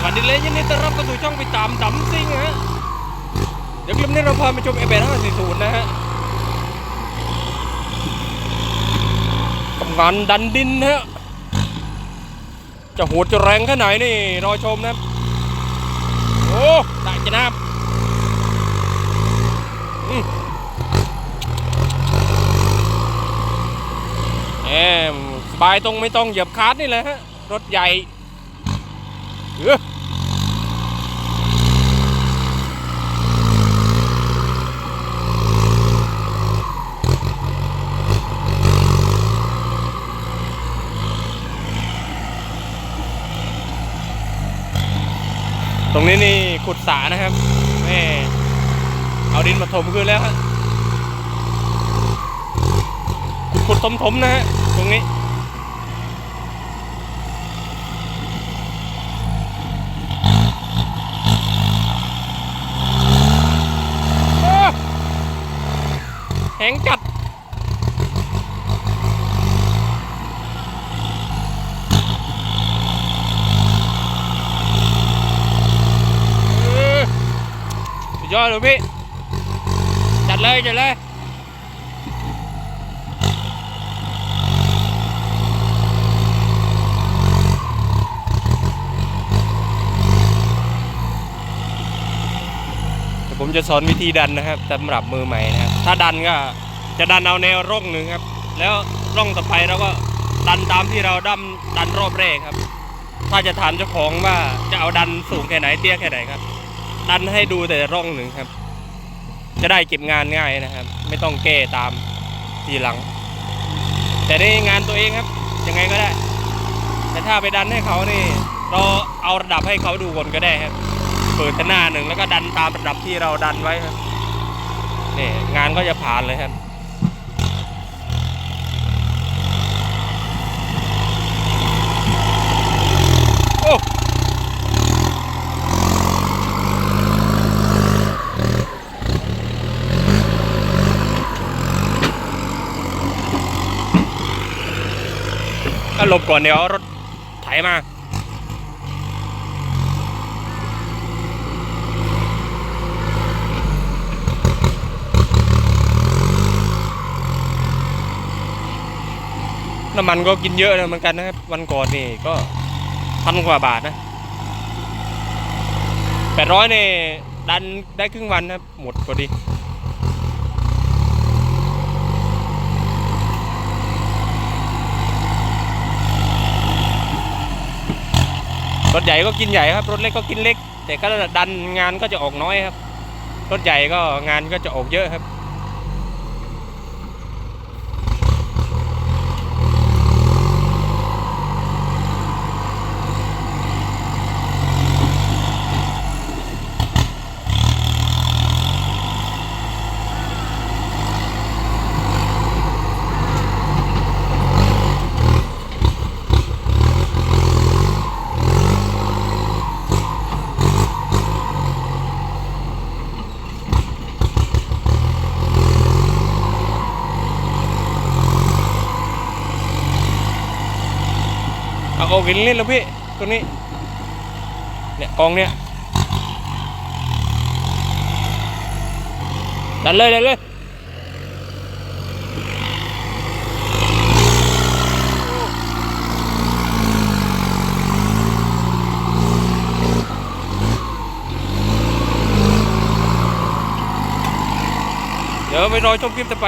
สวัสดีเลยยินดีต้อนรับเข้าสู่ช่องไปตามดำซิงฮะเดี๋ยวคลิปนี้เราพาไปชมเอเบห้าสี่ศูนย์นะฮะทำงานดันดินนะฮะจะโหดจะแรงแค่ไหนนี่รอชมนะโอ้ได้จะน้ำแอมสบายตรงไม่ต้องเหยียบคาร์ดนี่แหละฮะ รถใหญ่ ตรงนี้นี่ขุดสานะครับแม่เอาดินมาถมขึ้นแล้วฮะขุดขุดถมถมๆนะฮะตรงนี้ โอ้ แข็งจัดเออสุดยอดเลยพี่ จัดเลย จัดเลย เดี๋ยว ผมจะสอนวิธีดันนะครับสำหรับมือใหม่นะครับ ถ้าดันก็จะดันเอาแนวร่องหนึ่งครับ แล้วร่องต่อไปเราก็ดันตามที่เราดันดันรอบแรกครับ ถ้าจะถามเจ้าของว่าจะเอาดันสูงแค่ไหนเตี้ยแค่ไหนครับ ดันให้ดูแต่ร่องหนึ่งครับ จะได้เก็บงานง่ายนะครับ ไม่ต้องแก้ตามทีหลัง แต่ในงานตัวเองครับยังไงก็ได้ แต่ถ้าไปดันให้เขานี่ เราเอาระดับให้เขาดูก่อนก็ได้ครับ เปิดแต่หน้าหนึ่งแล้วก็ดันตามระดับที่เราดันไว้ครับนี่งานก็จะผ่านเลยครับโอ้ก็หลบก่อนเดี๋ยวรถไถมา น้ำมันก็กินเยอะนะเหมือนกันนะครับ วันก่อนนี่ก็พันกว่าบาทนะแปดร้อยนี่ดันได้ครึ่งวันนะหมดพอดี รถใหญ่ก็กินใหญ่ครับ รถเล็กก็กินเล็ก แต่ก็ดันงานก็จะออกน้อยครับ รถใหญ่ก็งานก็จะออกเยอะครับ เอาออกอีกนิดแล้วพี่ตัวนี้ เนี่ยกองเนี่ยดันเลยดันเลยเดี๋ยวไปรอชมคลิปต่อไป